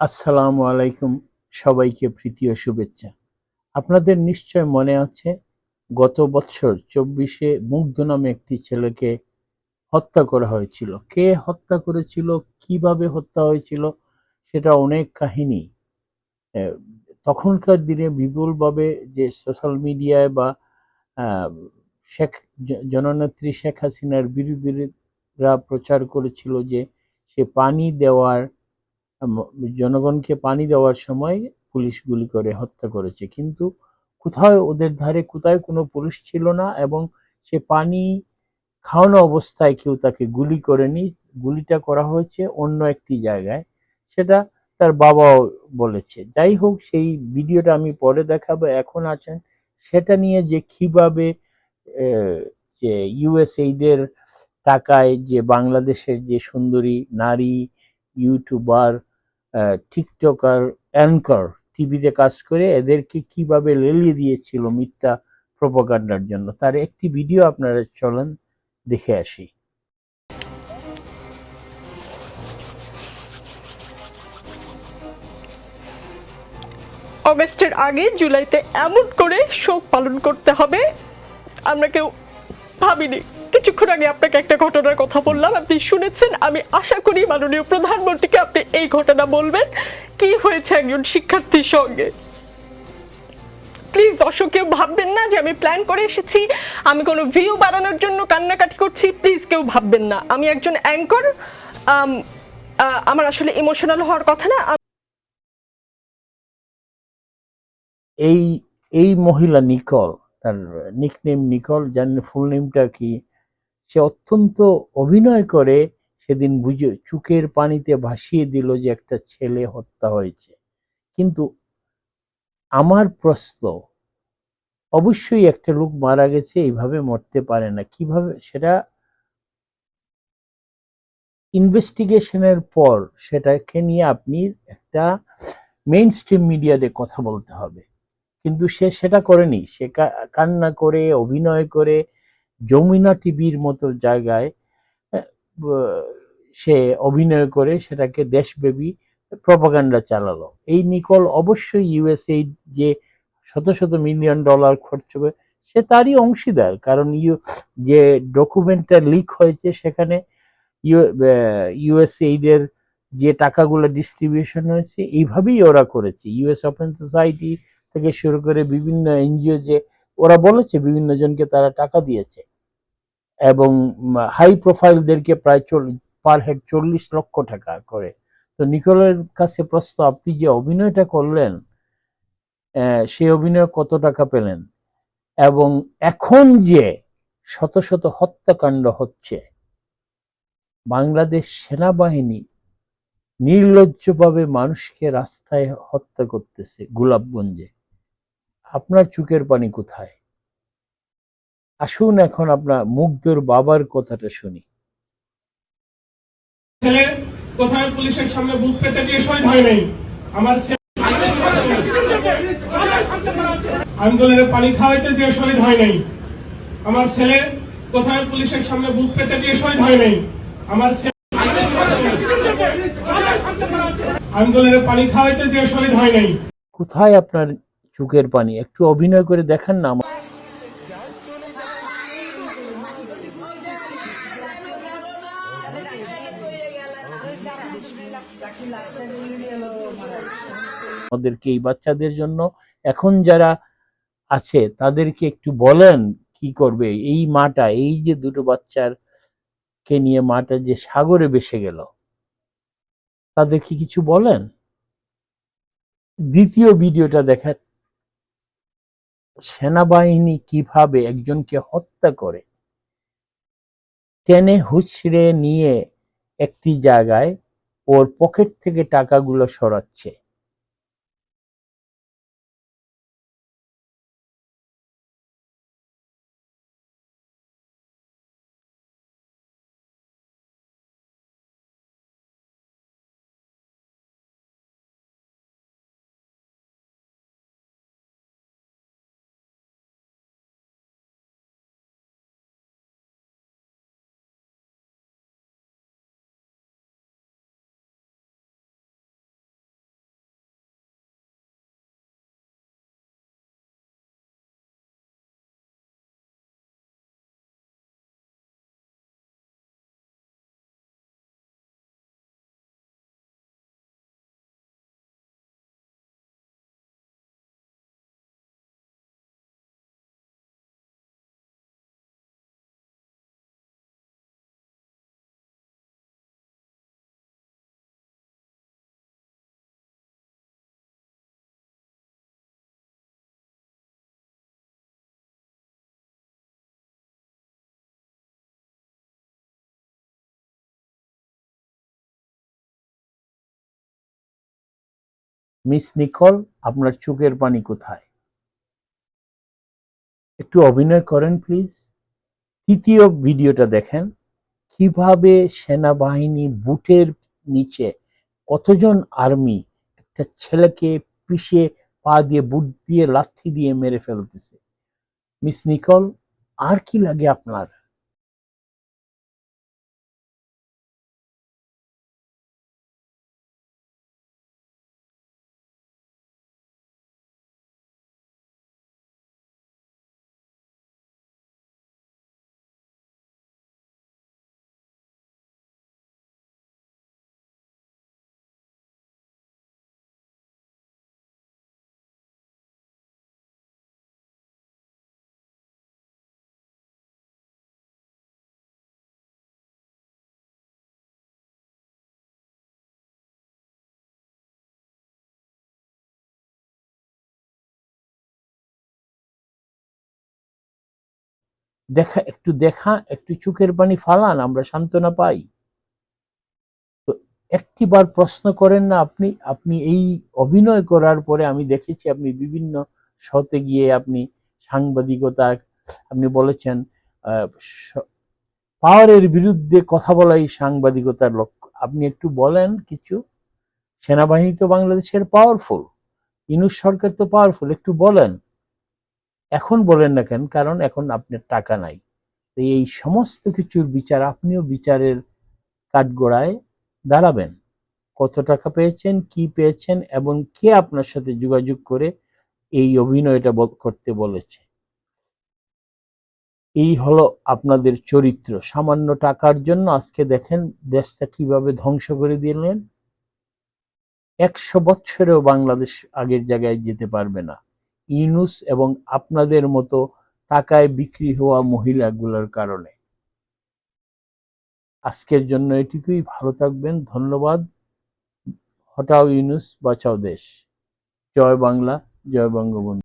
আসসালামু আলাইকুম সবাইকে প্রীতি ও শুভেচ্ছা। আপনাদের নিশ্চয় মনে আছে, গত বছর চব্বিশে মুগ্ধ নামে একটি ছেলেকে হত্যা করা হয়েছিল। কে হত্যা করেছিল, কীভাবে হত্যা হয়েছিল, সেটা অনেক কাহিনী। তখনকার দিনে বিপুলভাবে যে সোশ্যাল মিডিয়ায় বা শেখ জননেত্রী শেখ হাসিনার বিরোধীরা প্রচার করেছিল যে সে পানি দেওয়ার জনগণকে পানি দেওয়ার সময় পুলিশ গুলি করে হত্যা করেছে। কিন্তু কোথাও ওদের ধারে কোথায় কোনো পুলিশ ছিল না এবং সে পানি খাওয়ানো অবস্থায় কেউ তাকে গুলি করেনি। গুলিটা করা হয়েছে অন্য একটি জায়গায়। সেটা তার বাবাও বলেছে। যাই হোক, সেই ভিডিওটা আমি পরে দেখাবো। এখন আছেন সেটা নিয়ে যে কীভাবে যে ইউএসএইডের টাকায় যে বাংলাদেশের যে সুন্দরী নারী ইউটিউবার টিকটকার অ্যাঙ্কর টিভিতে কাজ করে এদেরকে কীভাবে লেলিয়ে দিয়েছিল মিথ্যা প্রোপাগান্ডার জন্য, তার একটি ভিডিও আপনারা চলেন দেখে আসি। অগস্টের আগে জুলাইতে এমন করে শোক পালন করতে হবে, আমরা কেউ ভাবিনি। কিছুক্ষণ আগে আপনাকে একটা ঘটনার কথা বললাম, আপনি শুনেছেন? আমি আশা করি মাননীয় প্রধানমন্ত্রীকে আপনি এই ঘটনা বলবেন। কি হয়েছে একজন শিক্ষার্থীর সঙ্গে? প্লিজ দর্শক কেউ ভাববেন না যে আমি প্ল্যান করে এসেছি। আমি কোনো ভিউ বাড়ানোর জন্য কান্নাকাটি করছি। প্লিজ কেউ ভাববেন না। আমি একজন অ্যাঙ্কর আমার আসলে ইমোশনাল হওয়ার কথা না। এই এই মহিলা নিকল, তার নিকনেম নিকল জানেন ফুল নেমটা কি? সে অত্যন্ত অভিনয় করে, সেদিন বুঝে চুকের পানিতে ভাসিয়ে দিল যে একটা ছেলে হত্যা হয়েছে। কিন্তু আমার প্রশ্ন, অবশ্যই একটা লোক মারা গেছে, এইভাবে মরতে পারে না। কীভাবে? সেটা ইনভেস্টিগেশনের পর সেটাকে নিয়ে আপনি একটা মেইন স্ট্রিম মিডিয়াতে কথা বলতে হবে। কিন্তু সে সেটা করেনি। সে কান্না করে, অভিনয় করে যমুনা টিভির মতো জায়গায় সে অভিনয় করে সেটাকে দেশব্যাপী প্রপাগান্ডা চালালো। এই নিকল অবশ্যই ইউএসএ যে শত শত মিলিয়ন ডলার খরচ করে, সে তারই অংশীদার। কারণ ইউ, যে ডকুমেন্টটা লিক হয়েছে সেখানে ইউএসএইডের যে টাকাগুলো ডিস্ট্রিবিউশন হয়েছে, এইভাবেই ওরা করেছে। ইউএস ওপেন সোসাইটি থেকে শুরু করে বিভিন্ন এনজিও যে ওরা বলেছে বিভিন্ন জনকে তারা টাকা দিয়েছে। এবং হাই প্রোফাইলদেরকে প্রায় পার হেড চল্লিশ লক্ষ টাকা করে। তো নিকোলের কাছে প্রশ্ন, আপনি যে অভিনয়টা করলেন সেই অভিনয় কত টাকা পেলেন? এবং এখন যে শত শত হত্যাকাণ্ড হচ্ছে, বাংলাদেশ সেনাবাহিনী নির্লজ্জভাবে মানুষকে রাস্তায় হত্যা করতেছে গোলাপগঞ্জে। আপনার চোখের পানি কোথায়? আসুন এখন আপনার মুগ্ধর বাবার কথাটা শুনি। কোথায় পুলিশের সামনে বুক পেতে দিয়ে শহীদ হয় নাই? আমার আন্দোলনের পানি খাওয়াইতে যে শহীদ হয় নাই। আমার ছেলে কোথায় পুলিশের সামনে বুক পেতে দিয়ে শহীদ হয় নাই? আমার আন্দোলনের পানি খাওয়াইতে যে শহীদ হয় নাই। কোথায় আপনার চোখের পানি। একটু অভিনয় করে দেখান না আমা- আমাদেরকে এই বাচ্চাদের জন্য এখন যারা আছে, তাদেরকে একটু বলেন কি করবে। এই মাটা, এই যে দুটো বাচ্চার কে নিয়ে মাটা যে সাগরে ভেসে গেল, তাদেরকে কিছু বলেন? দ্বিতীয় ভিডিওটা দেখা সেনাবাহিনী কীভাবে একজনকে হত্যা করে? টেনে হুচড়ে নিয়ে একটি জায়গায় ওর পকেট থেকে টাকাগুলো সরাচ্ছে। মিস নিকল, আপনার চোখের পানি কোথায়? একটু অভিনয় করেন প্লিজ তৃতীয় ভিডিওটা দেখেন। কীভাবে সেনাবাহিনী বুটের নিচে কতজন আর্মি একটা ছেলেকে পিষে পা দিয়ে, বুট দিয়ে, লাথি দিয়ে মেরে ফেলতেছে? মিস নিকল, আর কি লাগে আপনার? দেখা, একটু দেখা, একটু চোখের পানি ফালান, আমরা সান্ত্বনা পাই। তো একটিবার প্রশ্ন করেন না আপনি আপনি এই অভিনয় করার পরে আমি দেখেছি আপনি বিভিন্ন শতে গিয়ে আপনি সাংবাদিকতা, আপনি বলেছেন পাওয়ারের বিরুদ্ধে কথা বলাই সাংবাদিকতার লক্ষ্য। আপনি একটু বলেন কিছু। সেনাবাহিনী তো বাংলাদেশের পাওয়ারফুল ইনুস সরকার তো পাওয়ারফুল একটু বলেন। এখন বলেন না কেন, কারণ এখন আপনার টাকা নাই। এই সমস্ত কিছুর বিচার, আপনিও বিচারের কাঠগোড়ায় দাঁড়াবেন। কত টাকা পেয়েছেন, কি পেয়েছেন, এবং কে আপনার সাথে যোগাযোগ করে এই অভিনয়টা করতে বলেছে? এই হলো আপনাদের চরিত্র। সামান্য টাকার জন্য আজকে দেখেন দেশটা কীভাবে ধ্বংস করে দিলেন। একশো বছরেও বাংলাদেশ আগের জায়গায় যেতে পারবে না। ইউনুস এবং আপনাদের মতো টাকায় বিক্রি হওয়া মহিলাগুলোর কারণে। আজকের জন্য এটুকুই। ভালো থাকবেন। ধন্যবাদ। হটাও ইউনুস বাঁচাও দেশ। জয় বাংলা, জয় বঙ্গবন্ধু।